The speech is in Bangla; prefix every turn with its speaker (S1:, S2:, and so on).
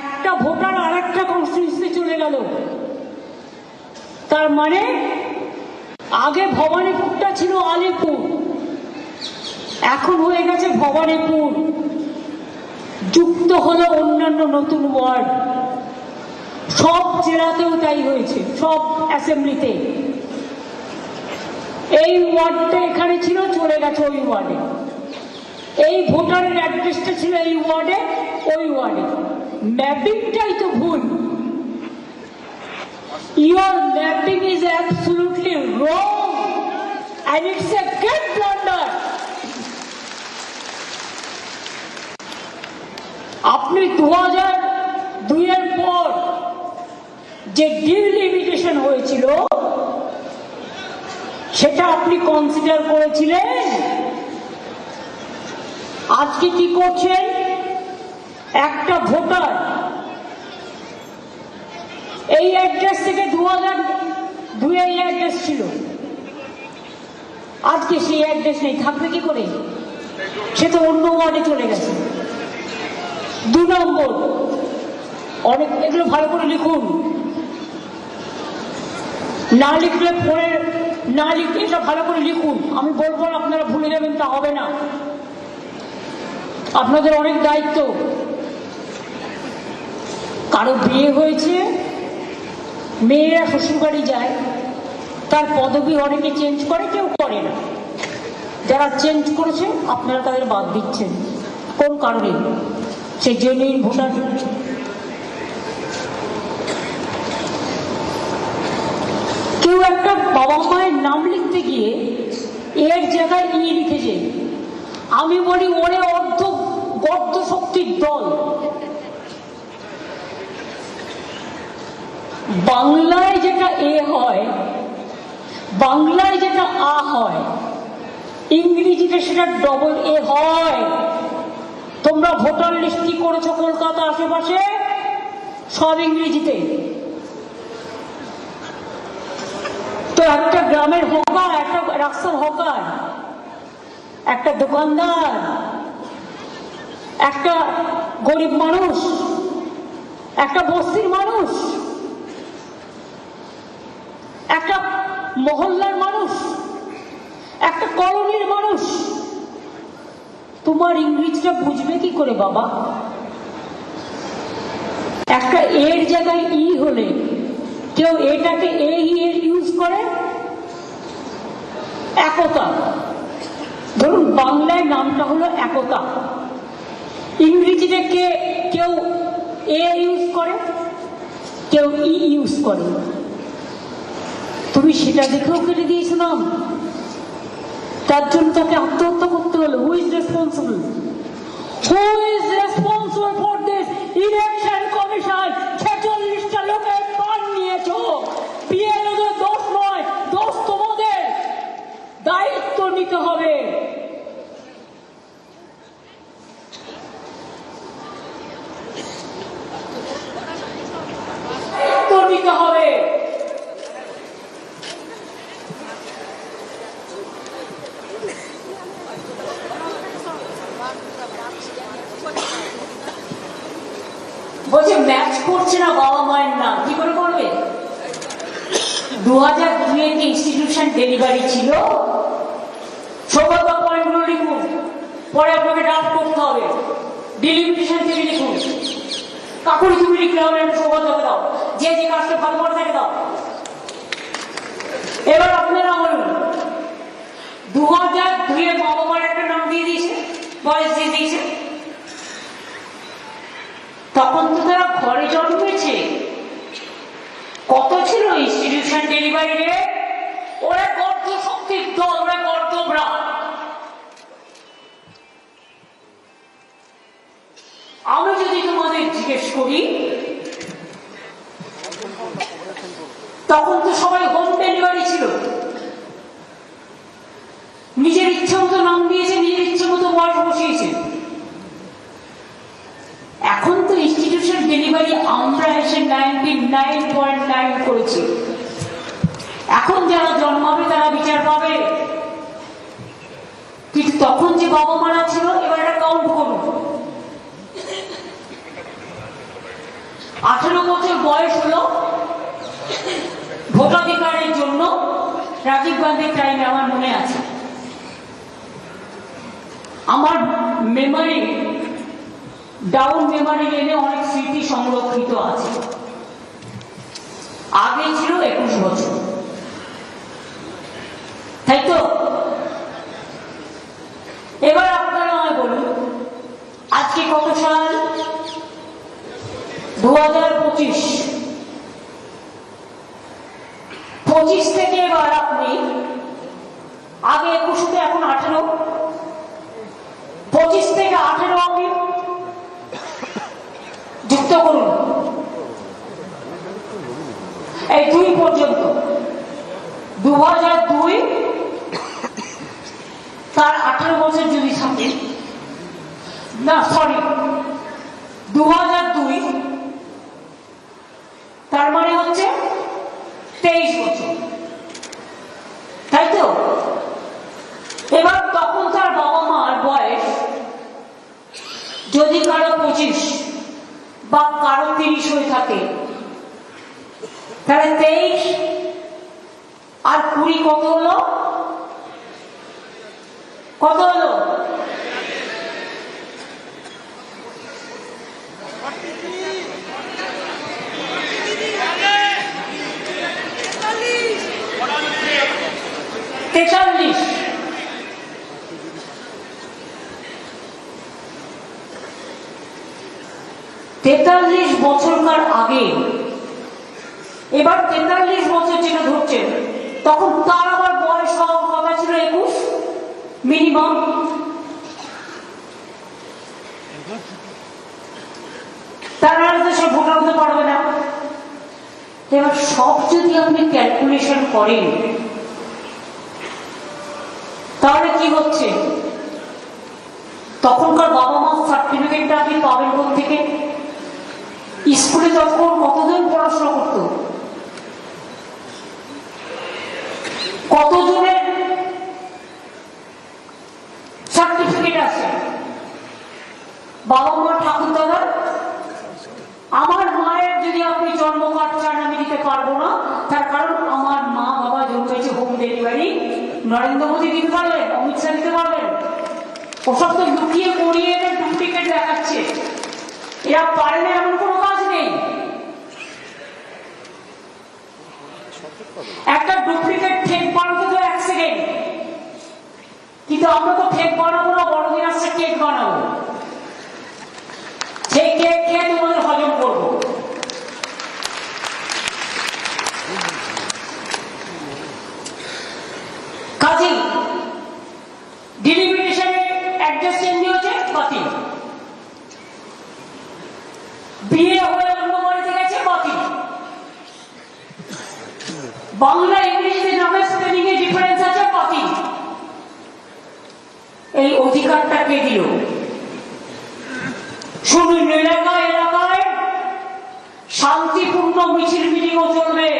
S1: একটা ভোটার আর একটা কনস্টিটিউন্সিতে চলে গেল। তার মানে আগে ভবানীপুরটা ছিল আলিপুর। এখন হয়ে গেছে ভবানীপুর। যুক্ত হলো অন্যান্য নতুন ওয়ার্ড। সব জেলাতেও তাই হয়েছে, সব অ্যাসেম্বলিতে এই ওয়ার্ডটা এখানে ছিল, চলে গেছে ওই ওয়ার্ডে। এই ভোটারের অ্যাড্রেসটা ছিল এই ওয়ার্ডে, ওই ওয়ার্ডে। ম্যাপিংটাই তো ভুল। Your mapping is absolutely wrong and it's a great blunder আপনি দু হাজার দুইয়ের পর যে ডিলিমিটেশন হয়েছিল, সেটা আপনি কনসিডার করেছিলেন? আজকে কি করছেন? একটা ভোটার এই অ্যাড্রেস থেকে দু হাজার দুই এই অ্যাড্রেস ছিল। আজকে সেই অ্যাড্রেস নেই, থাকবে কি করে? সে তো অন্য ওয়ার্ডে চলে গেছে। দু নম্বর, অনেক, এগুলো ভালো করে লিখুন। না লিখলে পরে, না লিখলে এটা ভালো করে লিখুন। আমি বলব আপনারা ভুলে যাবেন, তা হবে না। আপনাদের অনেক দায়িত্ব। কারও বিয়ে হয়েছে, মেয়েরা শ্বশুরবাড়ি যায়, তার পদবি অনেকে চেঞ্জ করে, কেউ করে না। যারা চেঞ্জ করেছে, আপনারা তাদের বাদ দিচ্ছেন। কোন কারণে? সে জেনুইন ভোটার। কেউ একটা বাবা মায়ের নাম লিখতে গিয়ে এর জায়গায় নিয়ে লিখেছে, আমি বলি, ওরে অর্ধ বদ্ধ শক্তির দল। বাংলায় যেটা এ হয়, বাংলায় যেটা আ হয়, ইংরেজিতে সেটা ডবল এ হয়। তোমরা ভোটার লিস্ট কি করেছ কলকাতা আশেপাশে? সব ইংরেজিতে। তো একটা গ্রামের হকার, একটা রাস্তার হকার, একটা দোকানদার, একটা গরিব মানুষ, একটা বস্তির মানুষ একটা মহল্লার মানুষ, একটা কলোনির মানুষ। তোমার ইংরেজিটা বুঝবে কি করে, বাবা? একটা এর জায়গায় ই হলে কেউ এটাকে এ এর ইউজ করে? একতা। ধরুন, বাংলায় নামটা হলো একতা। ইংরেজিতে কে, কেউ এ ইউজ করে, কেউ ই ইউজ করে। তুমি সেটা দেখেও কেটে দিয়েছ না? তার জন্য তাকে আত্মহত্যা করতে হলো who responsible who is responsible for this election commission ছেচল্লিশটা লোকের প্রাণ নিয়েছো পিএলওদের দোষ নয় দোষ তোমাদের দায়িত্ব নিতে হবে দায়িত্ব নিতে হবে বলছে ম্যাচ করছে না বাবা মায়ের নাম কি করে করবে দু দুয়ে যে ইনস্টিটিউশন ডেলিভারি ছিল সৌভাগ্য পয়েন্টগুলো লিখুন। পরে আপনাকে ড্রাফট করতে হবে। ডিলিমিটেশন থেকে লিখুন। কাকুরি তুমি লিখলে হবে সৌভাগ্যকে দাও। যে যে কাজটা ভালো করে থাকে দাও। এবার আপনারা বলুন দু হাজার দুয়ে বাবা মার একটা নাম দিয়ে দিয়েছে, বয়স দিয়ে দিয়েছে। তখন তো তারা ঘরে জন্মেছে। কত ছিল ইনস্টিটিউশন আমি যদি তোমাদের জিজ্ঞেস করি, তখন তো সবাই হোম ডেলিভারি ছিল। নিজের ইচ্ছে মতো নাম দিয়েছে, নিজের ইচ্ছে মতো বয়স বসিয়েছে। এখন তো ইনস্টিটিউশন ডেলিভারি আমরা এসে নাইনটি নাইন পয়েন্ট নাইন করেছি। এখন যারা জন্মাবে, তারা বিচার পাবে। কিন্তু তখন যে বাবা মারা ছিল, এবার এটা কাউন্ট করুন। আঠেরো বছর বয়স হলো। ভোটাধিকারের জন্য রাজীব গান্ধীর টাইমে আমার মনে আছে। আমার মেমারি ডাউন মেমারি লেনে অনেক স্মৃতি সংরক্ষিত আছে। আগে ছিল একুশ বছর। তাই তো? এবার আপনারা আমায় বলুন, আজকে কত সাল? দু হাজার পঁচিশ। পঁচিশ থেকে এবার আপনি, আগে একুশ থেকে এখন আঠেরো। পঁচিশ থেকে আঠেরো আপনি যুক্ত করুন। এই দুই পর্যন্ত। দু হাজার দুই তার আঠারো বছর যদি থাকে, না সরি দু দুই, তার মানে হচ্ছে তেইশ বছর। তাই তো? এবার তখন তার বাবা মার বয়স যদি কারও পঁচিশ বা কারও তিরিশ হয়ে থাকে, তাহলে তেইশ আর কুড়ি কত হলো? কত হলো? তেতাল্লিশ। তেতাল্লিশ বছরকার আগে, এবার তেতাল্লিশ বছর যেটা ধরছেন তখন তার আবার বয়স হওয়ার কথা ছিল একুশ? মিনিমাম তার মানে তো সে ভোটার পারবে না। এবার সব যদি আপনি ক্যালকুলেশন করেন, তাহলে কি হচ্ছে? তখনকার বাবা মার সার্টিফিকেটটা আপনি পাবেন কোথা থেকে স্কুলে তখন কতজন পড়াশোনা করতো কতজনের সার্টিফিকেট আছে বাবা মা ঠাকুর দাদা আমার মায়ের যদি আপনি জন্ম কার্ড চান আমি দিতে পারব না তার কারণ আমার মা বাবা জন্মেছে হোম ডেলিভারি নরেন্দ্র মোদী দিতে পারবেন, অমিত শাহ দিতে পারবেন। ওসব তো লুকিয়ে পড়িয়ে এনে ডুপ্লিকেট দেখাচ্ছে। এরা পারে না এমন কোনো কাজ নেই। একটা ডুপ্লিকেট ফেক বানাতে তো এক সেকেন্ড কিন্তু আমরা তো ফেক বানাবো না বড়দিন আসছে কেক বানাবো সেই কেক খেয়ে তোমাদের হজম করব কাজী ডিলিমিটেশনে অ্যাড্রেস চেঞ্জ হয়েছে বাতিল বিয়ে হয়ে অন্য বাড়িতে গেছে বাতিল বাংলা ইংরেজিতে নামের স্পেলিং এ ডিফারেন্স আছে বাতিল এই অধিকারটা কে দিল? শুধু এলাকায় এলাকায় শান্তিপূর্ণ মিছিল মিটিংও চলবে।